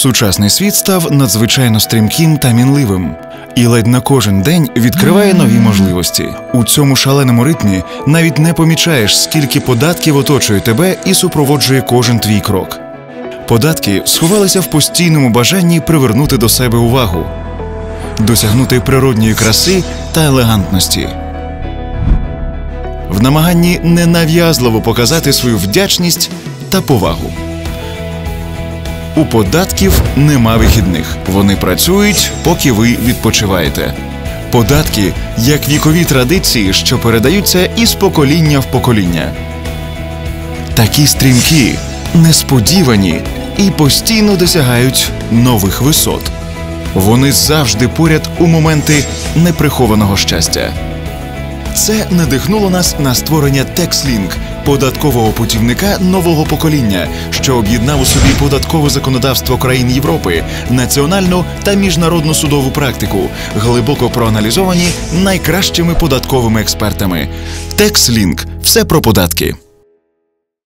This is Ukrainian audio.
Сучасний світ став надзвичайно стрімким та мінливим. І ледь на кожен день відкриває нові можливості. У цьому шаленому ритмі навіть не помічаєш, скільки податків оточує тебе і супроводжує кожен твій крок. Податки сховалися в постійному бажанні привернути до себе увагу, досягнути природньої краси та елегантності. В намаганні ненав'язливо показати свою вдячність та повагу. У податків нема вихідних. Вони працюють, поки ви відпочиваєте. Податки як вікові традиції, що передаються із покоління в покоління. Такі стрімкі, несподівані і постійно досягають нових висот. Вони завжди поряд у моменти неприхованого щастя. Це надихнуло нас на створення TaxLink – податкового путівника нового покоління, що об'єднав у собі податкове законодавство країн Європи, національну та міжнародну судову практику, глибоко проаналізовані найкращими податковими експертами. TaxLink – все про податки.